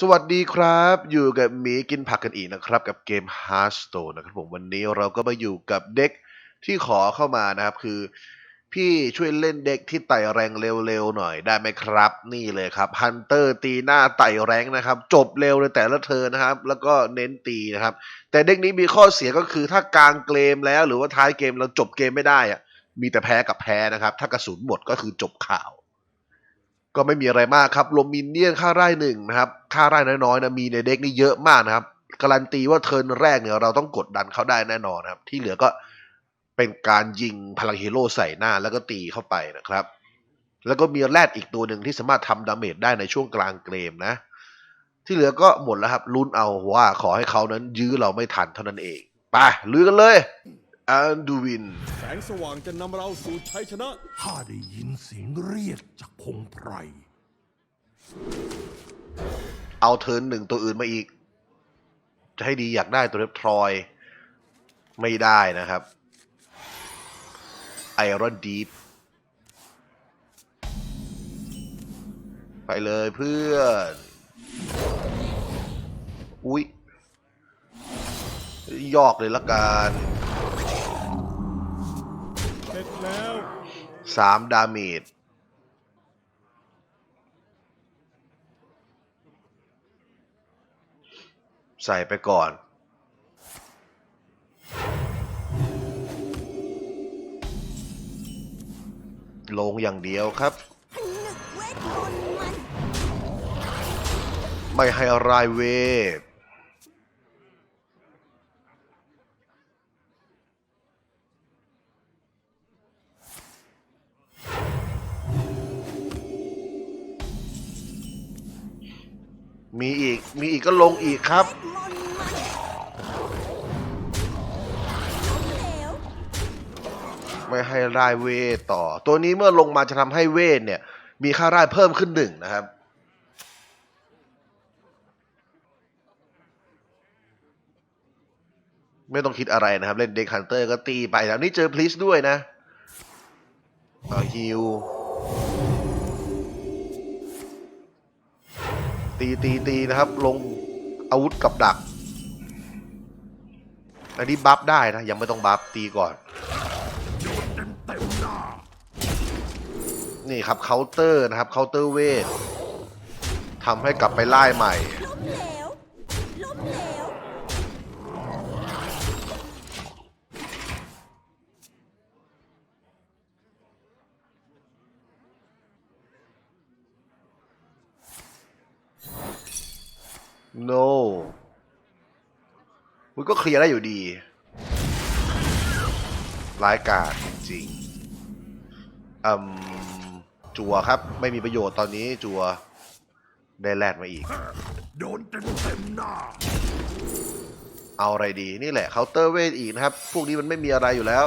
สวัสดีครับ อยู่กับหมีกินผักกันอีกนะครับ กับเกม Hearthstone นะครับผมวันนี้เราก็มาอยู่กับเด็กที่ขอเข้ามานะครับ คือ พี่ช่วยเล่นเด็กที่ไต่แรงเร็วๆหน่อยได้ไหมครับ นี่เลยครับฮันเตอร์ตีหน้าไต่แรงนะครับ จบเร็วในแต่ละเทินนะครับ แล้วก็เน้นตีนะครับ แต่เด็กนี้มีข้อเสียก็คือถ้ากลางเกมแล้ว หรือว่าท้ายเกมเราจบเกมไม่ได้อะมีแต่แพ้กับแพ้นะครับ ถ้ากระสุนหมดก็คือจบข่าว ก็ไม่มีอะไรมากครับลมมินเนี่ยนค่าไร่หนึ่งนะครับ ค่าไร่น้อยๆนะมีในเด็กนี่เยอะมากนะครับ การันตีว่าเทิร์นแรกเนี่ยเราต้องกดดันเขาได้แน่นอนนะครับ ที่เหลือก็เป็นการยิงพลังฮีโร่ใส่หน้าแล้วก็ตีเข้าไปนะครับ แล้วก็มีแรดอีกตัวหนึ่งที่สามารถทำดาเมจได้ในช่วงกลางเกมนะ ที่เหลือก็หมดแล้วครับลุ้นเอาว่าขอให้เขานั้นยื้อเราไม่ทันเท่านั้นเองไปลือกันเลย อันดูวิน แสงสว่างจะนำเราสู่ชัยชนะ ข้าได้ยินเสียงเรียกจากพงไพร เอาเทิร์นหนึ่งตัวอื่นมาอีก จะให้ดีอยากได้ตัวเล็บทรอย ไม่ได้นะครับไอรอนดีฟไปเลยเพื่อน อุ๊ย ยอกเลยละกัน สามดาเมจใส่ไปก่อน ลงอย่างเดียวครับผนึกเวทมนต์มันไม่ให้รายเวท มีอีก มีอีกก็ลงอีกครับ ไม่ให้ร่ายเวต่อ ตัวนี้เมื่อลงมาจะทำให้เวทเนี่ย มีค่าร่ายเพิ่มขึ้นหนึ่งนะครับไม่ต้องคิดอะไรนะครับ เล่นเด็กฮันเตอร์ก็ตีไปแล้วนี่เจอพลิสด้วยนะฮิว ตีตีตีนะครับ ลงอาวุธกับดัก อันนี้บัฟได้นะ ยังไม่ต้องบัฟตีก่อน นี่ครับเคาน์เตอร์นะครับเคาน์เตอร์เวททำให้กลับไปไล่ใหม่ ล้มเหลวล้มเหลว no มันก็เคลียร์ได้อยู่ดีร้ายกาจจริงๆอืมจัวครับ ไม่มีประโยชน์ตอนนี้จัวได้แลดมาอีก โดนเต็มเต็มหน้า เอาอะไรดีนี่แหละเคาน์เตอร์เวทอีกนะครับ พวกนี้มันไม่มีอะไรอยู่แล้ว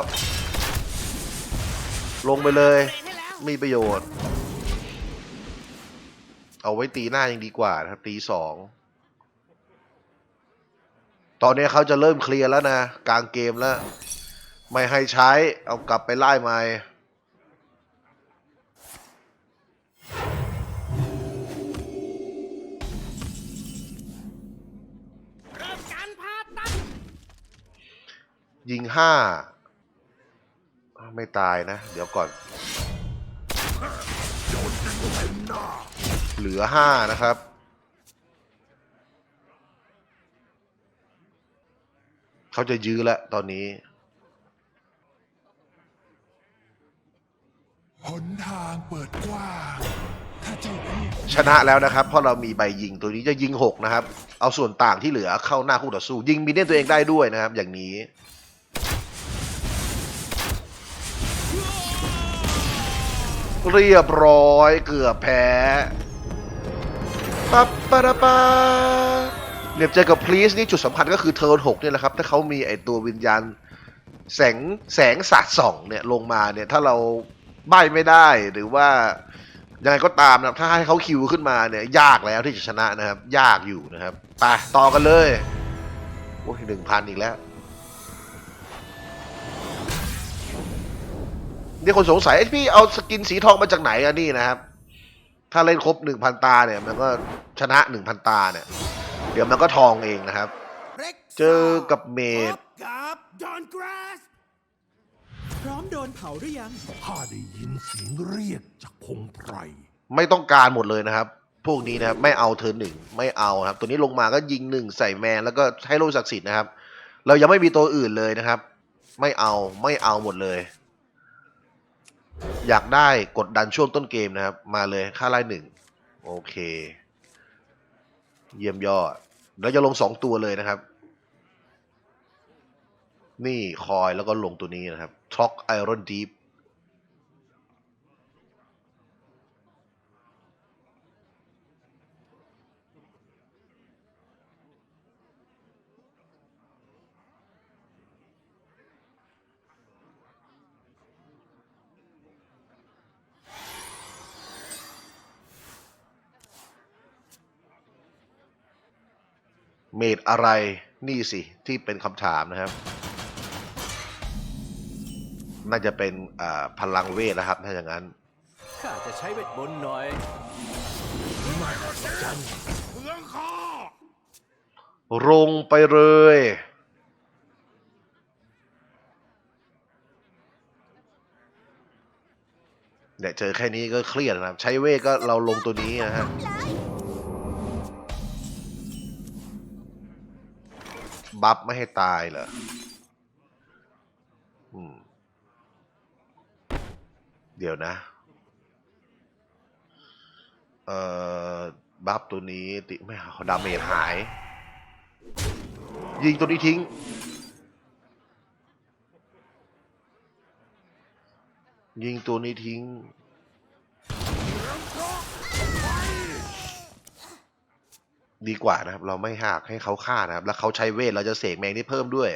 ลงไปเลย มีประโยชน์ เอาไว้ตีหน้ายังดีกว่านะครับตีสอง ตอนนี้เขาจะเริ่มเคลียร์แล้วนะ กลางเกมแล้ว ไม่ให้ใช้ เอากลับไปไล่ใหม่เริ่มกายิงห้าไม่ตายนะ เดี๋ยวก่อน เหลือห้านะครับ เขาจะยื้อแล้วตอนนี้ หนทางเปิดกว้างถ้าเจ้าพี่ชนะแล้วนะครับ เพราะเรามีใบยิงตัวนี้จะยิงหกนะครับ เอาส่วนต่างที่เหลือเข้าหน้าคู่ต่อสู้ ยิงมินเนี่ยนตัวเองได้ด้วยนะครับ อย่างนี้ เรียบร้อยเกือบแพ้ปั๊บปะระปา เนี่ยเจอกับพลีสนี่จุดสำคัญก็คือเทิร์นหกเนี่ยแหละครับ ถ้าเขามีไอตัววิญญาณแสงแสงสาดส่องเนี่ยลงมาเนี่ยถ้าเราใบไม่ได้หรือว่ายังไงก็ตามนะถ้าให้เขาคิวขึ้นมาเนี่ยยากแล้วที่จะชนะนะครับ ยากอยู่นะครับไปต่อกันเลยโอ้ยหนึ่งพันอีกแล้วนี่คนสงสัยพี่เอาสกินสีทองมาจากไหนอะนี่นะครับ ถ้าเล่นครบหนึ่งพันตาเนี่ย มันก็ชนะหนึ่งพันตาเนี่ย ดี๋ยวมันก็ทองเองนะครับ เจอกับเมดกับดอนกราสพร้อมโดนเผาหรือยังข้าได้ยินเสียงเรียกจากพงไพรไม่ต้องการหมดเลยนะครับ พวกนี้นะครับไม่เอาเธอหนึ่งไม่เอานะครับ ตัวนี้ลงมาก็ยิงหนึ่งใส่แมนแล้วก็ให้โลศักดิ์สิทธิ์นะครับ เรายังไม่มีตัวอื่นเลยนะครับ ไม่เอาไม่เอาหมดเลย อยากได้กดดันช่วงต้นเกมนะครับ มาเลยค่าไล่หนึ่งโอเค เยี่ยมยอด แล้วจะลงสองตัวเลยนะครับ นี่คอยแล้วก็ลงตัวนี้นะครับท็อกไอรอนดีฟ เมดอะไรนี่สิ ที่เป็นคำถามนะครับ น่าจะเป็นอ่าพลังเวทนะครับ ถ้าอย่างนั้นข้าจะใช้เวทมนต์หน่อยลงไปเลยเนี่ยเจอแค่นี้ก็เครียดนะครับ ใช้เวทก็เราลงตัวนี้นะฮะ บัฟไม่ให้ตายเหรออืม เดี๋ยวนะ เอ่อ บัฟตัวนี้ติไม่เอาดาเมจหาย ยิงตัวนี้ทิ้ง ยิงตัวนี้ทิ้ง ดีกว่านะครับ เราไม่หักให้เขาฆ่านะครับ แล้วเขาใช้เวทเราจะเสกแมงนี่เพิ่มด้วย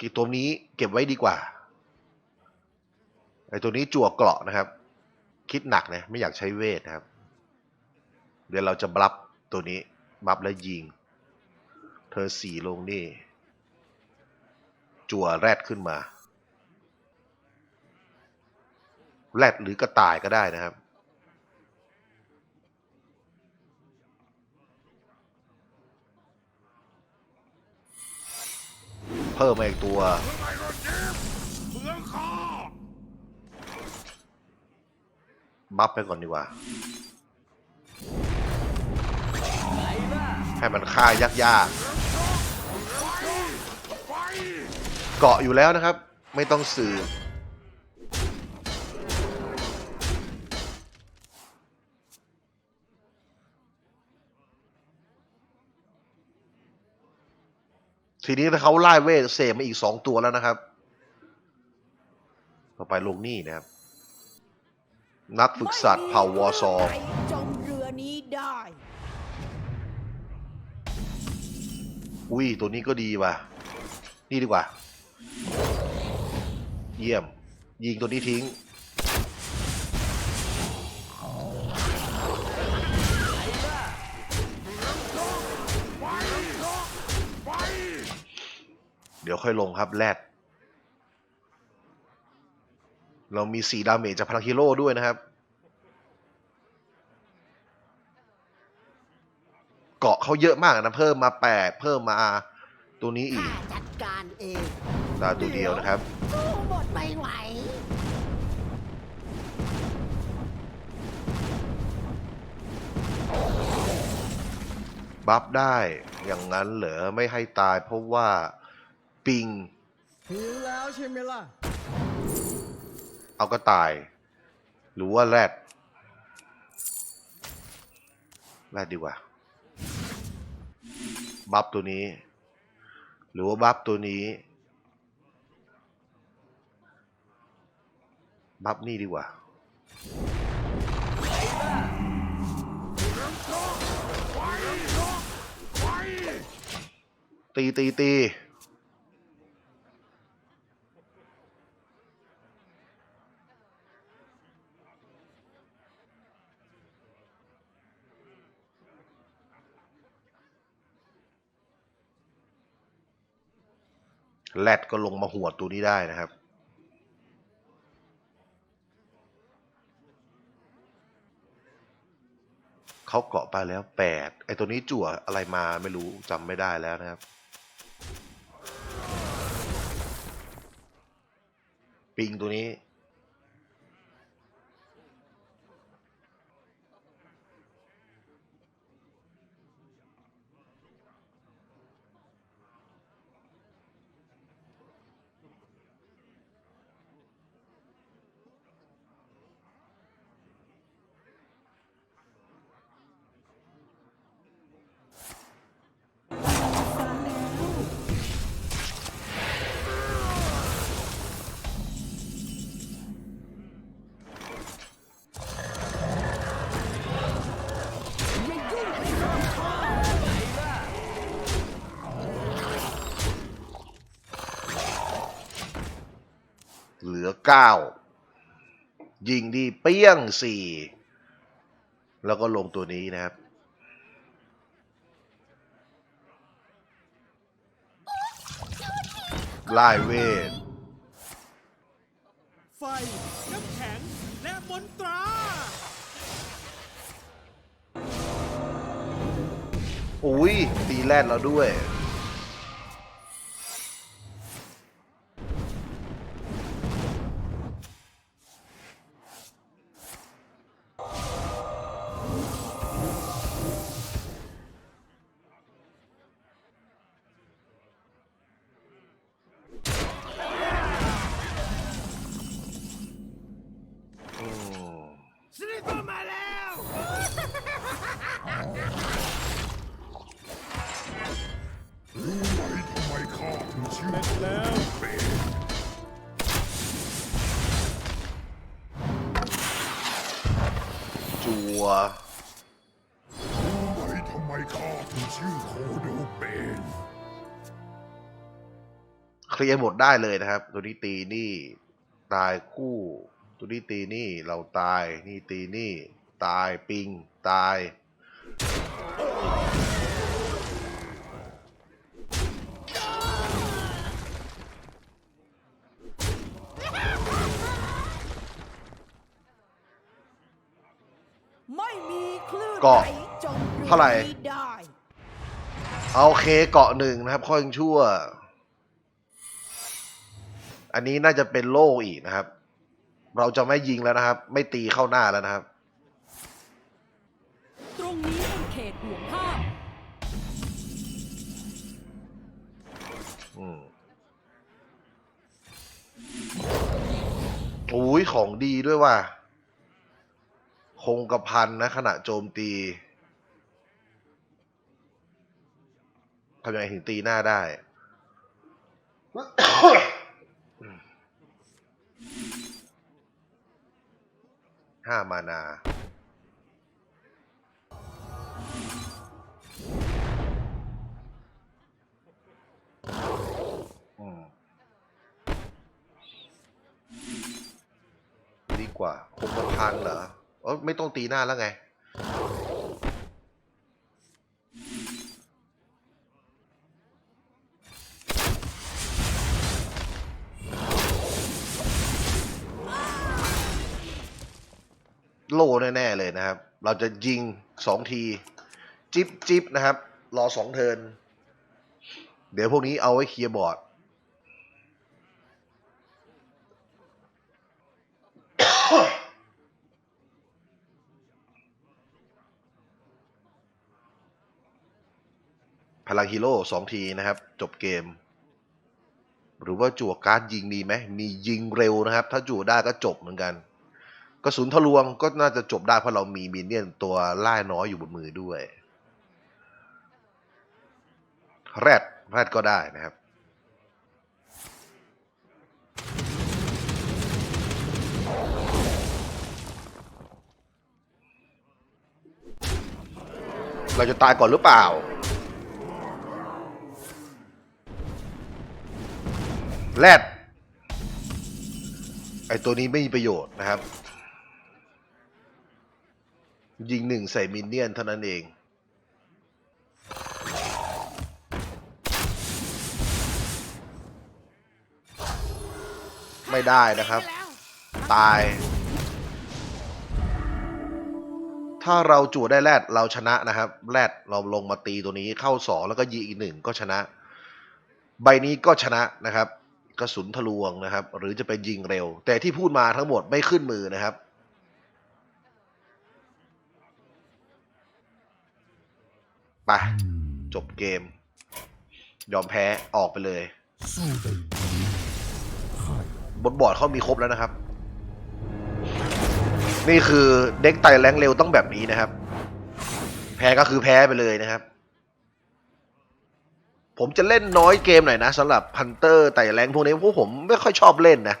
กี่ตัวนี้เก็บไว้ดีกว่าไอตัวนี้จั่วเกราะนะครับ คิดหนักนะไม่อยากใช้เวทนะครับ เดี๋ยวเราจะบลับตัวนี้บัฟแล้วยิง เธอสี่ลงนี่ จั่วแรดขึ้นมา แรดหรือกระต่ายก็ได้นะครับ เพิ่มมาอีกตัว บัฟไปก่อนดีกว่า ให้มันฆ่ายากๆ เกาะอยู่แล้วนะครับ ไม่ต้องสื่อ ทีนี้ถ้าเขาไล่เวทเสกมาอีกสองตัวแล้วนะครับ ต่อไปลงนี่นะครับ นักฝึกสัตว์เผ่าวอซอไม่มีใครจมเรือนี้ได้อุ้ย ตัวนี้ก็ดีว่ะ นี่ดีกว่า เยี่ยม ยิงตัวนี้ทิ้ง เดี๋ยวค่อยลงครับแรดเรามีสีดาเมจจากพลังฮีโร่ด้วยนะครับ เกาะเขาเยอะมากนะเพิ่มมาแปดเพิ่มมาตัวนี้อีกจัดการเองตาตัวเดียวนะครับสู้หมดไม่ไหวบัฟได้อย่างนั้นเหรอไม่ให้ตายเพราะว่า ปิงหิวแล้วใช่ไหมล่ะ เอาก็ตาย หรือว่าแรดแรดดีกว่า บัฟตัวนี้ หรือว่าบัฟตัวนี้ บัฟนี่ดีกว่า ตีตีตี แรดก็ลงมาหัวตัวนี้ได้นะครับ เขาเกาะไปแล้วแปดไอตัวนี้จั่วอะไรมาไม่รู้จำไม่ได้แล้วนะครับ ปิงตัวนี้ เหลือเก้ายิงดีเปี้ยงสี่แล้วก็ลงตัวนี้นะครับไล่เวท ไฟ น้ำแข็ง และมนตรา อุ้ยตีแรดเราด้วย มทำไมข้าถึงชื่อโคโดเป็นเคลียร์หมดได้เลยนะครับ ตัวนี้ตีนี่ตายคู่ ตัวนี้ตีนี่เราตายนี่ตีนี่ ตายปิง ตาย ไม่มีคลื่นเกาะ ไหนจมรือเท่าไหร่ เอาเคเกาะหนึ่งนะครับข้อยังชั่ว อันนี้น่าจะเป็นโล่อีกนะครับ เราจะไม่ยิงแล้วนะครับ ไม่ตีเข้าหน้าแล้วนะครับ ตรงนี้เป็นเขตห่วงห้ามอืมอุ้ยของดีด้วยว่ะคงกระพันนะขณะโจมตี ทำยังไงถึงตีหน้าได้ ห้ามานา ดีกว่าคงกระพันเหรอ เออไม่ต้องตีหน้าแล้วไง โลแน่ๆเลยนะครับ เราจะยิงสองที จิบจิบนะครับ รอสองเทิน เดี๋ยวพวกนี้เอาไว้เคลียร์บอร์ดพลังฮีโร่สองทีนะครับ จบเกม หรือว่าจั่วการ์ดยิงมีไหมมียิงเร็วนะครับ ถ้าจั่วได้ก็จบเหมือนกัน กระสุนทะลวงก็น่าจะจบได้เพราะเรามีมินเนี่ยนตัวล่าน้อยอยู่บนมือด้วย แรดแรดก็ได้นะครับ เราจะตายก่อนหรือเปล่าแรดไอตัวนี้ไม่มีประโยชน์นะครับ ยิงหนึ่งใส่มินเนี่ยนเท่านั้นเอง ไม่ได้นะครับ ตาย ถ้าเราจั่วได้แรดเราชนะนะครับ แรดเราลงมาตีตัวนี้เข้าสองแล้วก็ยิงอีกหนึ่งก็ชนะ ใบนี้ก็ชนะนะครับ กระสุนทะลวงนะครับ หรือจะเป็นยิงเร็ว แต่ที่พูดมาทั้งหมดไม่ขึ้นมือนะครับ ไปจบเกม ยอมแพ้ออกไปเลยสู้ได้ดีข้าบนบอร์ดเขามีครบแล้วนะครับ นี่คือเด็กไต่แรงเร็วต้องแบบนี้นะครับ แพ้ก็คือแพ้ไปเลยนะครับ ผมจะเล่นน้อยเกมหน่อยนะสำหรับพันเตอร์ไต่แรงพวกนี้เพราะผมไม่ค่อยชอบเล่นนะ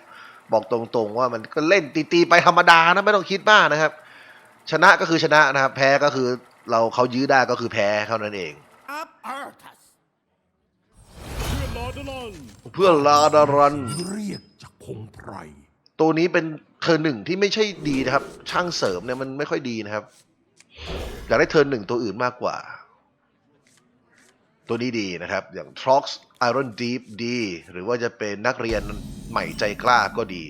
บอกตรงๆว่ามันก็เล่นตีๆไปธรรมดานะไม่ต้องคิดมากนะครับ ชนะก็คือชนะนะครับ แพ้ก็คือ เราเขายื้อได้ก็คือแพ้เท่านั้นเอง Up Artus. เพื่อลาดารัน เรียกจากคงไพรตัวนี้เป็นเทิร์นหนึ่งที่ไม่ใช่ดีนะครับ ช่างเสริมเนี่ยมันไม่ค่อยดีนะครับอยากได้เทิร์นหนึ่งตัวอื่นมากกว่า ตัวนี้ดีนะครับ อย่าง Trox Iron Deep ดี หรือว่าจะเป็นนักเรียนใหม่ใจกล้าก็ดี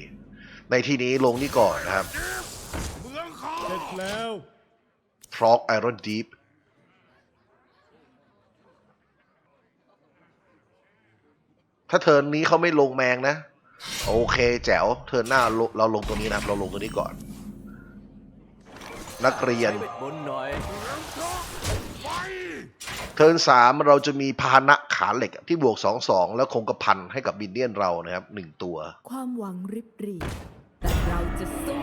ในที่นี้ลงนี่ก่อนนะครับเมืองข้าเสร็จแล้ว Trox Iron Deep ถ้าเทิร์นนี้เขาไม่ลงแมงนะ โอเคแจ๋ว เทิร์นหน้าเราเราลงตัวนี้นะครับ เราลงตัวนี้ก่อน นักเรียนใช้เวทมนต์หน่อยเทิร์นสามเราจะมีพาหนะขาเหล็กที่บวกสองสองแล้วคงกระพันให้กับบินเนียนเรานะครับหนึ่งตัว ความหวังริบหรี่แต่เราจะสู้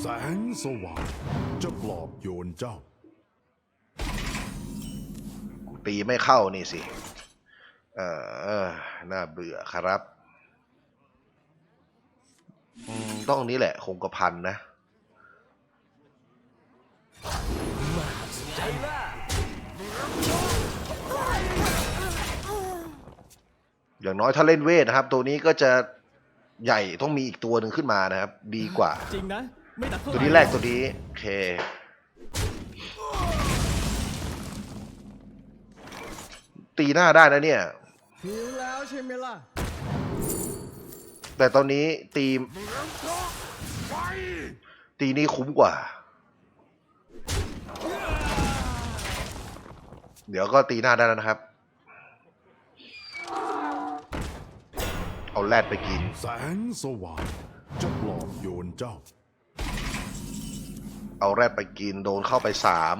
แสงสว่างจะปลอบโยนเจ้า ตีไม่เข้านี่สิ เออ น่าเบื่อครับอืมต้องนี้แหละคงกระพันนะ อย่างน้อยถ้าเล่นเวทนะครับ ตัวนี้ก็จะใหญ่ต้องมีอีกตัวหนึ่งขึ้นมานะครับ ดีกว่า จริงนะ ไม่หนักเท่าไหตัวร่นี้แรกตัวนี้ โอเค ตีหน้าได้นะเนี่ย หิวแล้วใช่ไหมล่ะแต่ตอนนี้ตีตีนี้คุ้มกว่า เดี๋ยวก็ตีหน้าได้แล้วนะครับ เอาแรดไปกิน แสงสว่างจะปลอบโยนเจ้า เอาแรดไปกินโดนเข้าไปสาม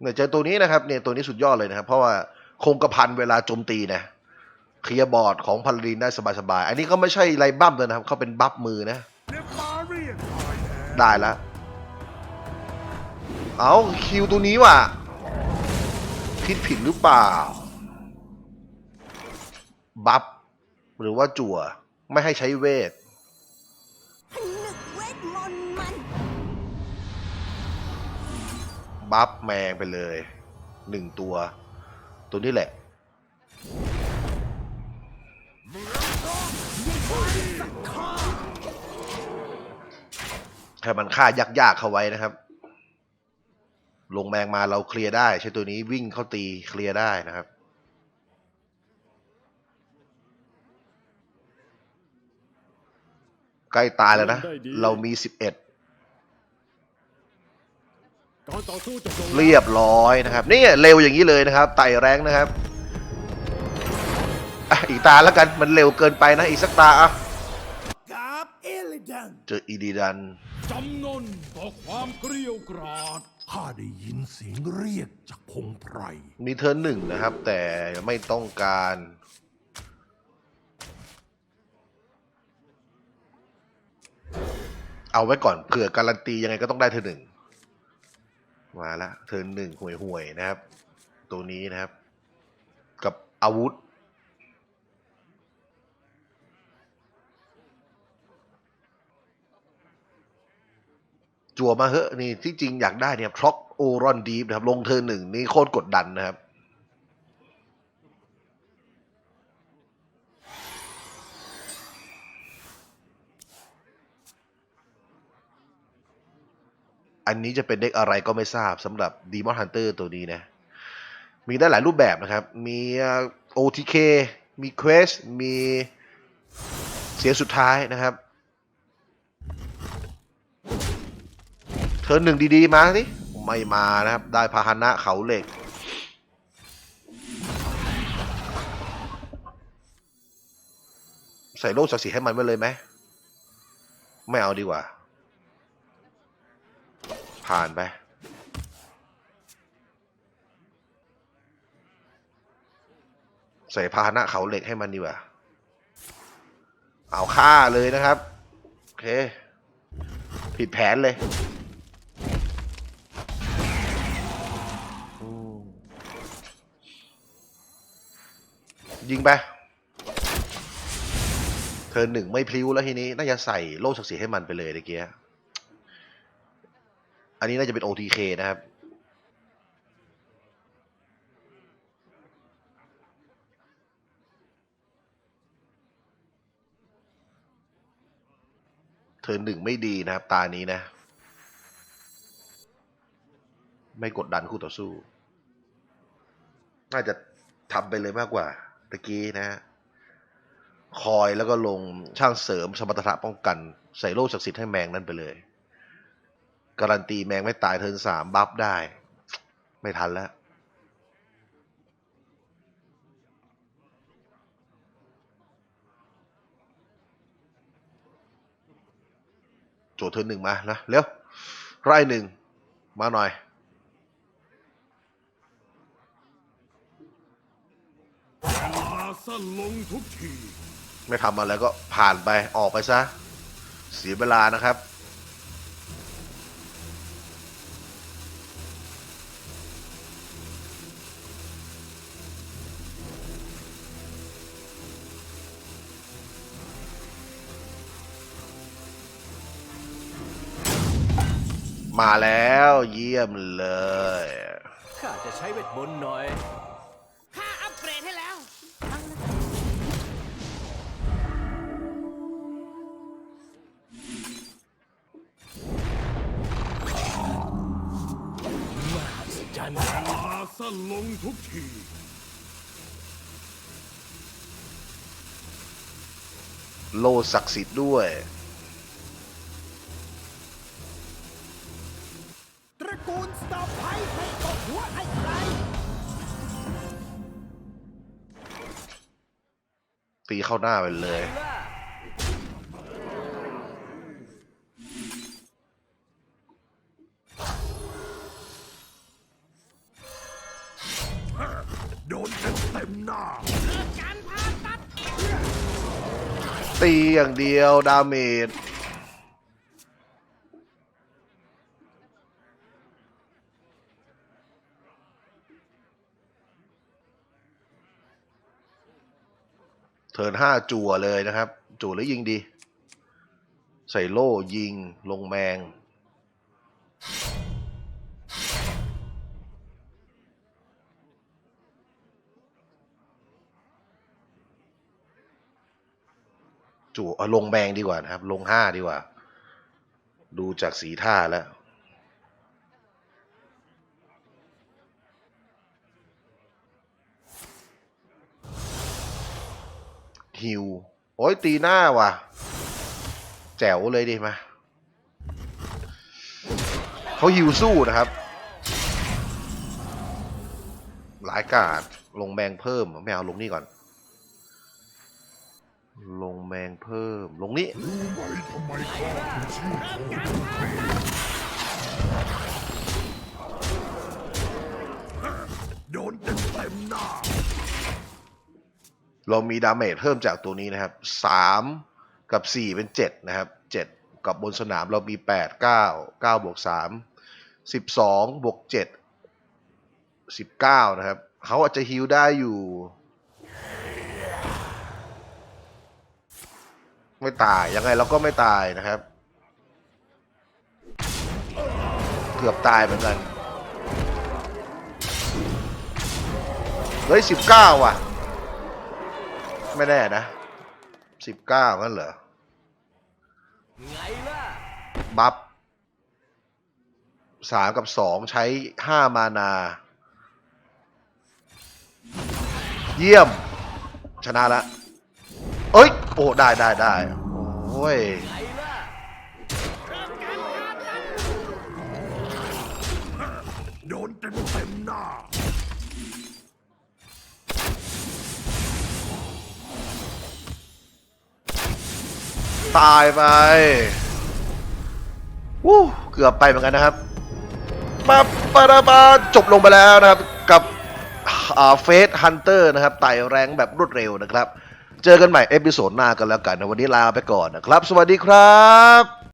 เนี่ยเจอตัวนี้นะครับเนี่ยตัวนี้สุดยอดเลยนะครับ เพราะว่าคงกระพันเวลาโจมตีนะเคลียร์บอร์ดของพาลาดินได้สบายๆ อันนี้ก็ไม่ใช่ไรบั้มเลยนะครับ เขาเป็นบัฟมือนะได์ได้แล้วเอาคิวตัวนี้ว่ะคิดผิดหรือเปล่า บัฟหรือว่าจั่วไม่ให้ใช้เวท บัฟแมงไปเลยหนึ่งตัว ตัวนี้แหละ ให้มันฆ่ายากๆเข้าไว้นะครับ ลงแมงมาเราเคลียร์ได้ ใช้ตัวนี้วิ่งเข้าตีเคลียร์ได้นะครับใกล้ตายแล้วนะ เรามีสิบเอ็ด การต่อสู้จบลง เรียบร้อยนะครับ นี่เร็วอย่างนี้เลยนะครับ ไต่แรงนะครับอะอีกตาแล้วกันมันเร็วเกินไปนะอีกสักตาอะ Gap Illidan. เจออีดีดันจำนนต่อความเกลียวกราดข้าได้ยินเสียงเรียกจากคงไพร มีเทิร์นหนึ่งนะครับ แต่ไม่ต้องการ เอาไว้ก่อนเผื่อการันตียังไงก็ต้องได้เทิร์นหนึ่ง มาละเทิร์นหนึ่งห่วยๆนะครับ ตัวนี้นะครับ กับอาวุธ จั่วมาเหอะนี่ที่จริงอยากได้เนี่ยพร็อกโอรอนดีฟนะครับ ลงเทิร์นหนึ่งนี่โคตรกดดันนะครับ อันนี้จะเป็นเด็กอะไรก็ไม่ทราบสำหรับ Demon Hunter ตัวนี้นะ มีได้หลายรูปแบบนะครับ มี OTK มี Quest มีเสียงสุดท้ายนะครับ เธอหนึ่งดีๆ มาสิไม่มานะครับ ได้พาหนะเขาเหล็ก ใส่โล่ศักดิ์สิให้มันไปเลยไหม ไม่เอาดีกว่า ผ่านไปใส่พาหนะเขาเหล็กให้มันดีกว่า เอาฆ่าเลยนะครับ โอเค ผิดแผนเลยยิงไป เธอหนึ่งไม่พลิ้วแล้วทีนี้ น่าจะใส่โล่ศักดิ์ศรีให้มันไปเลยตะเกีย อันนี้น่าจะเป็น OTK นะครับ เธอหนึ่งไม่ดีนะครับ ตานี้นะ ไม่กดดันคู่ต่อสู้ น่าจะทำไปเลยมากกว่าตะกี้นะฮะคอยแล้วก็ลงช่างเสริมสมรรถนะป้องกัน ใส่โล่ศักดิ์สิทธิ์ให้แมงนั่นไปเลย การันตีแมงไม่ตายเทินสามบัฟได้ ไม่ทันแล้ว โจทย์เทินหนึ่งมานะ เร็ว ไร่หนึ่ง มาหน่อยเวลาสั้นลงทุกที ไม่ทำอะไรก็ผ่านไปออกไปซะ เสียเวลานะครับ มาแล้วเยี่ยมเลยข้าจะใช้เวทมนต์หน่อยข้าอัปเกรดให้แล้วเวลาสั้นลงทุกทีโลศักดิ์สิทธิ์ด้วย ตีเข้าหน้าไปเลย โดนเต็มเต็มๆหน้าการผ่าตัดตีอย่างเดียวดาเมจ เทิร์นห้าจั่วเลยนะครับ จั่วหรือยิงดี ใส่โล่ยิงลงแมง จั่วลงแมงดีกว่านะครับ ลงห้าดีกว่า ดูจากสีท่าแล้ว ฮิวโอ้ยตีหน้าว่ะ แจ๋วเลยดิมาเขาฮิวสู้นะครับหลายกาดลงแมงเพิ่มไม่เอาลงนี่ก่อน ลงแมงเพิ่มลงนี้ เรามีดาเมจเพิ่มจากตัวนี้นะครับสามกับสี่เป็นเจ็ดนะครับเจ็ดกับบนสนามเรามีแปดเก้าเก้าบวกสามสิบสองบวกเจ็ดสิบเก้านะครับเขาอาจจะฮิลได้อยู่ ไม่ตายยังไงเราก็ไม่ตายนะครับ เกือบตายเหมือนกันเฮ้ยสิบเก้าว่ะ ไม่แน่นะสิบเก้างั้นเหรอไงล่ะบัฟสามกับสองใช้ห้ามานา เยี่ยม ชนะละ เอ้ย โอ้ ได้ได้ได้โอ้ย ตายไปวู้เกือบไปเหมือนกันนะครับมาปาราบาจบลงไปแล้วนะครับ กับเฟสฮันเตอร์นะครับไต่แรงแบบรวดเร็วนะครับ เจอกันใหม่เอพิโซดหน้ากันแล้วกันนะวันนี้ลาไปก่อนนะครับ สวัสดีครับ